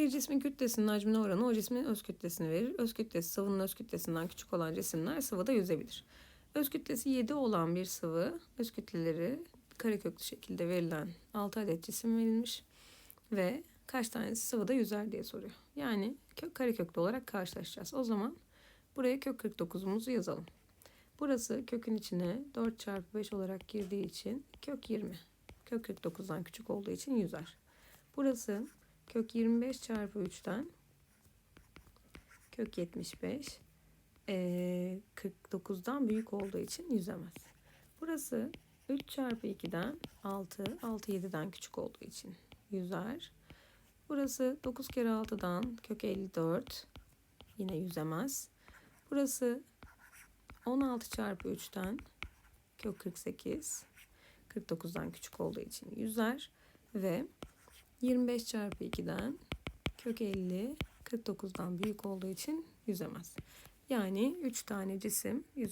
Bir cismin kütlesinin hacmine oranı o cismin öz kütlesini verir. Öz kütlesi sıvının öz kütlesinden küçük olan cisimler sıvıda yüzebilir. Öz kütlesi 7 olan bir sıvı öz kütleleri kareköklü şekilde verilen 6 adet cisim verilmiş ve kaç tanesi sıvıda yüzer diye soruyor. Yani kök kareköklü olarak karşılaşacağız. O zaman buraya kök 49'umuzu yazalım. Burası kökün içine 4 çarpı 5 olarak girdiği için kök 20. Kök 49'dan küçük olduğu için yüzer. Burası kök 25 çarpı 3'ten kök 75 eee, 49'dan büyük olduğu için yüzemez. Burası 3 çarpı 2'den 6, 6 7'den küçük olduğu için yüzer. Burası 9 kere 6'dan kök 54 yine yüzemez. Burası 16 çarpı 3'ten kök 48 49'dan küçük olduğu için yüzer ve 25 çarpı 2'den kök 50 49'dan büyük olduğu için yüzemez. Yani 3 tane cisim yüzemez.